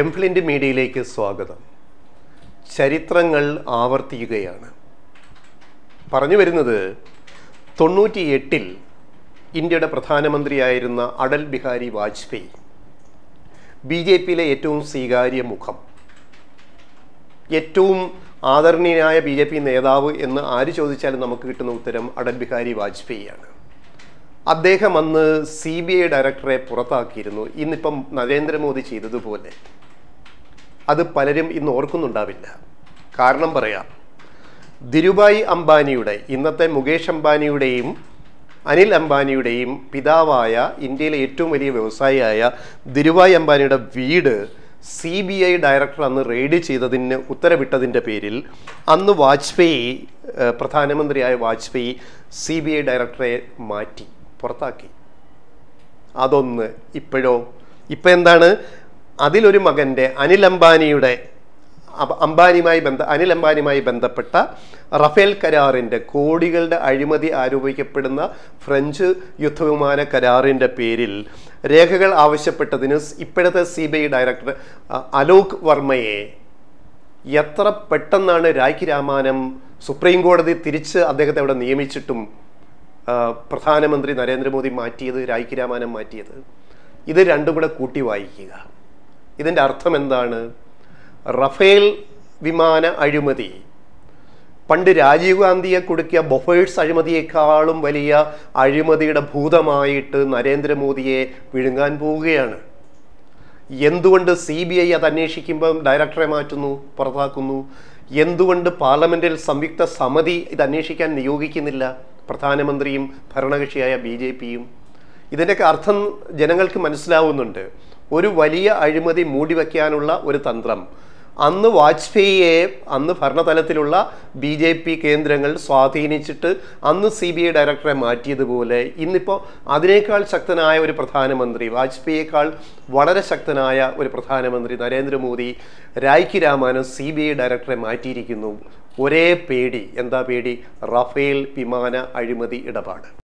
എംഫ്ലിന്റ് മീഡിയയിലേക്ക് സ്വാഗതം. ചരിത്രങ്ങൾ ആവർത്തിക്കുകയാണ്. പറഞ്ഞു വരുന്നത് തൊണ്ണൂറ്റി എട്ടിൽ ഇന്ത്യയുടെ പ്രധാനമന്ത്രിയായിരുന്ന അടൽ ബിഹാരി വാജ്പേയി ബി ജെ പിയിലെ ഏറ്റവും സ്വീകാര്യ മുഖം. ഏറ്റവും ആദരണീയനായ ബി ജെ പി നേതാവ് എന്ന് ആര് ചോദിച്ചാലും നമുക്ക് കിട്ടുന്ന ഉത്തരം അടൽ ബിഹാരി വാജ്പേയിയാണ്. അദ്ദേഹം അന്ന് സി ബി ഐ ഡയറക്ടറെ പുറത്താക്കിയിരുന്നു. ഇന്നിപ്പം നരേന്ദ്രമോദി ചെയ്തതുപോലെ. അത് പലരും ഇന്ന് ഓർക്കുന്നുണ്ടാവില്ല. കാരണം പറയാം ധിരുഭായി അംബാനിയുടെ ഇന്നത്തെ മുകേഷ് അംബാനിയുടെയും അനിൽ അംബാനിയുടെയും പിതാവായ ഇന്ത്യയിലെ ഏറ്റവും വലിയ വ്യവസായിയായ ധിരുഭായ് അംബാനിയുടെ വീട് സി ബി ഐ ഡയറക്ടർ അന്ന് റെയ്ഡ് ചെയ്തതിന് ഉത്തരവിട്ടതിന്റെ പേരിൽ അന്ന് വാജ്പേയി പ്രധാനമന്ത്രിയായ വാജ്പേയി സി ബി ഐ ഡയറക്ടറെ മാറ്റി പുറത്താക്കി. അതൊന്ന് ഇപ്പോഴോ ഇപ്പം എന്താണ്? അതിലൊരു മകന്റെ അനിൽ അംബാനിയുടെ അംബാനിയുമായി ബന്ധ അനിൽ അംബാനിയുമായി ബന്ധപ്പെട്ട റഫേൽ കരാറിന്റെ കോടികളുടെ അഴിമതി ആരോപിക്കപ്പെടുന്ന ഫ്രഞ്ച് യുദ്ധവിമാന കരാറിന്റെ പേരിൽ രേഖകൾ ആവശ്യപ്പെട്ടതിന് ഇപ്പോഴത്തെ C B I director Alok വർമ്മയെ എത്ര പെട്ടെന്നാണ് രാഖി രാമാനം സുപ്രീം കോടതി തിരിച്ച് അദ്ദേഹത്തെ അവിടെ നിയമിച്ചിട്ടും പ്രധാനമന്ത്രി നരേന്ദ്രമോദി മാറ്റിയത് രാഖി രാമാനം മാറ്റിയത്? ഇത് രണ്ടും കൂടെ കൂട്ടി വായിക്കുക. ഇതിന്റെ അർത്ഥം എന്താണ്? റഫേൽ വിമാന അഴിമതി. പണ്ട് രാജീവ് ഗാന്ധിയെ കുടുക്കിയ ബൊഫേഴ്സ് അഴിമതിയേക്കാളും വലിയ അഴിമതിയുടെ ഭൂതമായിട്ട് നരേന്ദ്രമോദിയെ വിഴുങ്ങാൻ പോവുകയാണ്. എന്തുകൊണ്ട് സി ബി ഐ അത് അന്വേഷിക്കുമ്പം ഡയറക്ടറെ മാറ്റുന്നു പുറത്താക്കുന്നു? എന്തുകൊണ്ട് പാർലമെന്റിൽ സംയുക്ത സമിതി ഇത് അന്വേഷിക്കാൻ നിയോഗിക്കുന്നില്ല? പ്രധാനമന്ത്രിയും ഭരണകക്ഷിയായ ബി ജെ പിയും. ഇതിന്റെയൊക്കെ അർത്ഥം ജനങ്ങൾക്ക് മനസ്സിലാവുന്നുണ്ട്. ഒരു വലിയ അഴിമതി മൂടിവെക്കാനുള്ള ഒരു തന്ത്രം. അന്ന് വാജ്പേയിയെ അന്ന് ഭരണതലത്തിലുള്ള ബി ജെ പി കേന്ദ്രങ്ങൾ സ്വാധീനിച്ചിട്ട് അന്ന് സി ബി ഐ ഡയറക്ടറെ മാറ്റിയതുപോലെ ഇന്നിപ്പോൾ അതിനേക്കാൾ ശക്തനായ ഒരു പ്രധാനമന്ത്രി വാജ്പേയിയേക്കാൾ വളരെ ശക്തനായ ഒരു പ്രധാനമന്ത്രി നരേന്ദ്രമോദി രായ്ക്ക് രാമാനം സി ബി ഐ ഡയറക്ടറെ മാറ്റിയിരിക്കുന്നു. ഒരേ പേടി. എന്താ പേടി? റഫേൽ വിമാന അഴിമതി ഇടപാട്.